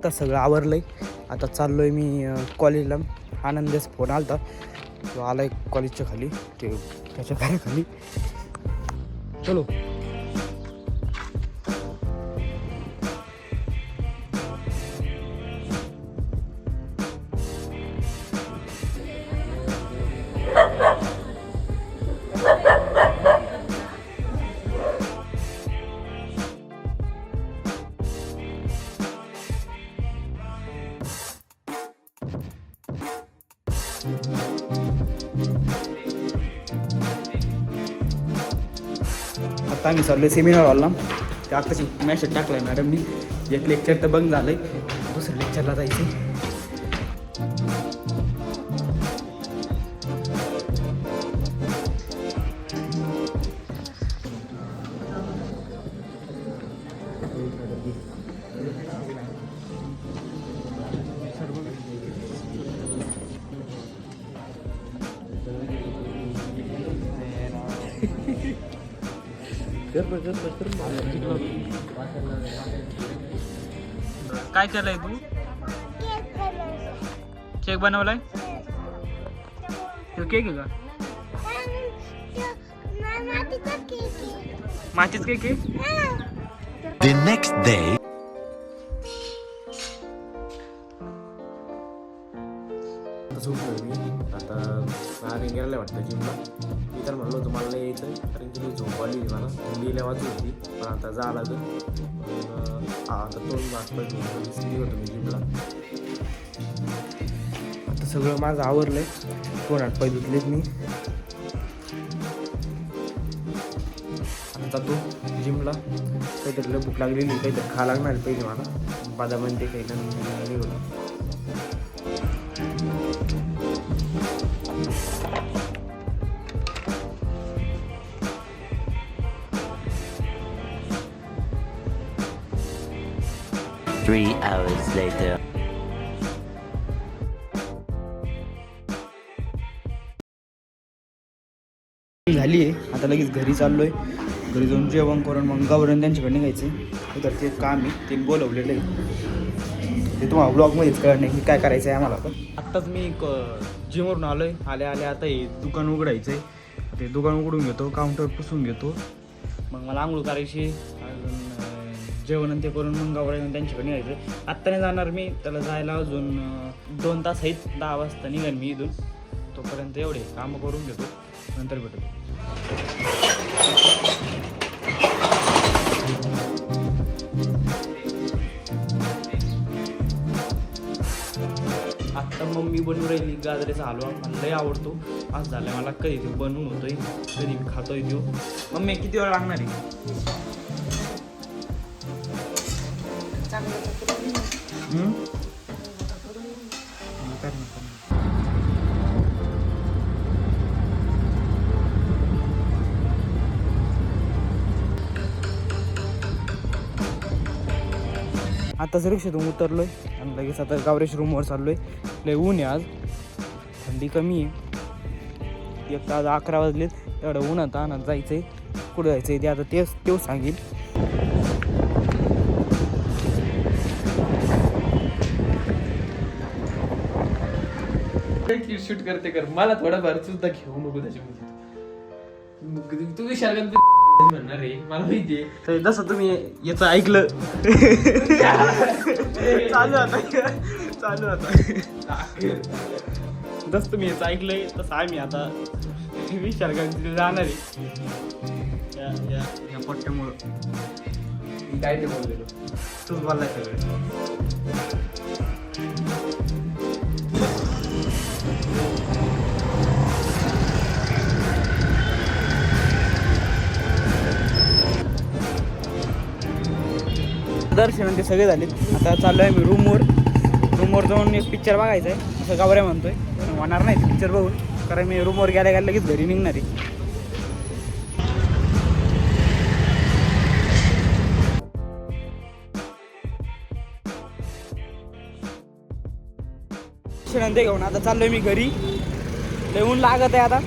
आत्ता सगळं आवरलं आहे आता चाललो आहे मी कॉलेजला. आनंदच फोन आला होता तो आला आहे कॉलेजच्या खाली ते त्याच्या घराखाली. चलो. आता आम्ही चाललो आहे सेमिनार हॉलला ते आत्ताची मॅसेज टाकला आहे मॅडमनी एक लेक्चर तर बंद झालं आहे दुसऱ्या लेक्चरला जायचं काय केलंय तू? केक बनवलाय? तो केक आहे का? माचीच केक आहे. The next day, वाटतं जिमला मी तर म्हणलो तुम्हाला नाही यायचं कारण की मी झोप मला. लिहिल्या वाजू होती पण आता जा लागेल. आता दोन वाजता दिसली होतो मी जिमला. आता सगळं माझं आवरलंय. कोण हात पाय धुतलेत मी. आता तो जिमला. काहीतरी भूक लागलेली काहीतरी खा लागणार पहिले मला. बादामध्ये आणि ते काही नंतर three hours later. झाली आहे. आता लगेच घरी चाललोय. घरी जाऊन जेवण करून मग गावरून त्यांच्याकडे निघायचं तर ते काम आहे. ते बोलवलेलं आहे. ते तुम्हाला ब्लॉगमध्येच कळणार नाही की काय करायचं आहे आम्हाला पण. आत्ताच मी जिमवरून आलो आहे आल्या. आल्या आता हे दुकान उघडायचं आहे ते दुकान उघडून घेतो काउंटर पुसून घेतो. मग मला आंघोळ करायची. जेवण ते करून मग गावरा येऊन त्यांच्याकडे निघायचं आत्ता नाही जाणार मी त्याला जायला अजून दोन तास आहेत दहा वाजता निघाल मी इथून. तोपर्यंत एवढे कामं करून घेतो. नंतर भेटू. आत्ता मम्मी बनवून राहिली गाजरेचा हलवा. मला लय आवडतो. आज झालं मला कधी ते बनवून होतोय कधी मी खातोय तो मम्मी किती वेळ लागणार आहे? आताच रिक्षेतून उतरलोय आणि लगेच आता गावरेश रूमवर चाललोय. लय ऊन आहे आज. थंडी कमी आहे. एक तर आज अकरा वाजलेत. एवढं आता आणत जायचं आहे कुठं जायचं आहे ते आता तेच तेच सांगेल. शूट करते कर. मला थोडाफार सुद्धा घेऊ नको त्याच्यामध्ये. तू विशाल म्हणणार रे. मला माहितीये तर जसं तुम्ही याचं ऐकलं. चालू आता. चालू आता. जसं तुम्ही याचं ऐकलंय तसं आम्ही आता विचार तिथे जाणार आहे. या या या पट्ट्यामुळं. काय ते बोललेलो. तूच बोललाय सगळं दर्शन ते सगळे झालेत. आता चाललो आहे मी रूमवर. रूमवर जाऊन एक पिक्चर बघायचा आहे असं गावऱ्या म्हणतोय. पण होणार नाही पिक्चर बघून. कारण मी रूमवर गेल्या गेल्या लगेच घरी निघणार आहे. ते घेऊन आता चाललोय मी घरी. लय ऊन लागत आहे आता.